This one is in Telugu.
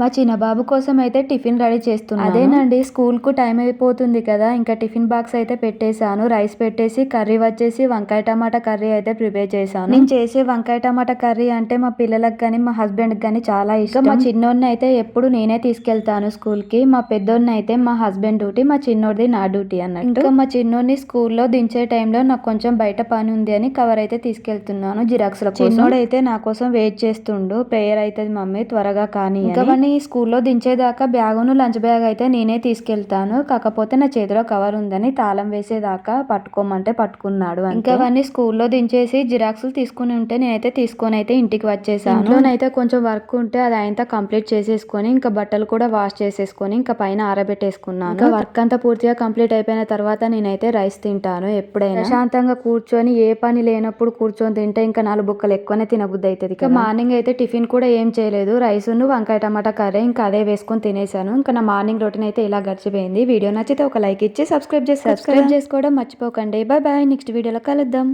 మా చిన్న బాబు కోసం అయితే టిఫిన్ రెడీ చేస్తున్నాను. అదేనండి స్కూల్కు టైం అయిపోతుంది కదా ఇంకా టిఫిన్ బాక్స్ అయితే పెట్టేశాను. రైస్ పెట్టేసి కర్రీ వచ్చేసి వంకాయ టమాటా కర్రీ అయితే ప్రిపేర్ చేశాను. నేను చేసే వంకాయ టమాటా కర్రీ అంటే మా పిల్లలకు కానీ మా హస్బెండ్ కానీ చాలా ఇష్టం. మా చిన్నోడిని అయితే ఎప్పుడు నేనే తీసుకెళ్తాను స్కూల్కి మా పెద్దోడిని అయితే మా హస్బెండ్ డ్యూటీ మా చిన్నోడిది నా డ్యూటీ అన్నట్టు. ఇంకా మా చిన్నోడిని స్కూల్లో దించే టైంలో నాకు కొంచెం బయట పని ఉంది అని కవర్ అయితే తీసుకెళ్తున్నాను జిరాక్స్లో చిన్నోడు అయితే నా కోసం వెయిట్ చేస్తుండు. ప్రేయర్ అవుతుంది మమ్మీ త్వరగా కానీ ఇంకా వాడిని స్కూల్లో దించేదాకా బ్యాగును లంచ్ బ్యాగ్ అయితే నేనే తీసుకెళ్తాను. కాకపోతే నా చేతిలో కవర్ ఉందని తాళం వేసేదాకా పట్టుకోమంటే పట్టుకున్నాడు ఇంకా అవన్నీ స్కూల్లో దించేసి జిరాక్స్లు తీసుకుని ఉంటే నేనైతే తీసుకొని అయితే ఇంటికి వచ్చేసాను. ఇంట్లోనైతే కొంచెం వర్క్ ఉంటే అది ఆయన కంప్లీట్ చేసేసుకొని ఇంకా బట్టలు కూడా వాష్ చేసేసుకొని ఇంకా పైన ఆరబెట్టేసుకున్నాను. ఇంకా వర్క్ అంతా పూర్తిగా కంప్లీట్ అయిపోయిన తర్వాత నేనైతే రైస్ తింటాను ఎప్పుడైనా. ప్రశాంతంగా కూర్చొని ఏ పని లేనప్పుడు కూర్చొని తింటే ఇంకా నాలుగు బుక్కలు ఎక్కువనే తినబుద్ధి అవుతుంది ఇంకా మార్నింగ్ అయితే టిఫిన్ కూడా ఏం చేయలేదు. రైస్ వంకాయ టమాటా కర్రీ ఇంకా అదే వేసుకొని తినేసాను ఇంకా నా మార్నింగ్ రొటీన్ అయితే ఇలా గడిచిపోయింది. వీడియో నచ్చితే ఒక లైక్ ఇచ్చి సబ్స్క్రైబ్ చేసి సబ్స్క్రైబ్ చేసుకోవడం మర్చిపోకండి. Bye bye. నెక్స్ట్ వీడియోలో కలుద్దాం.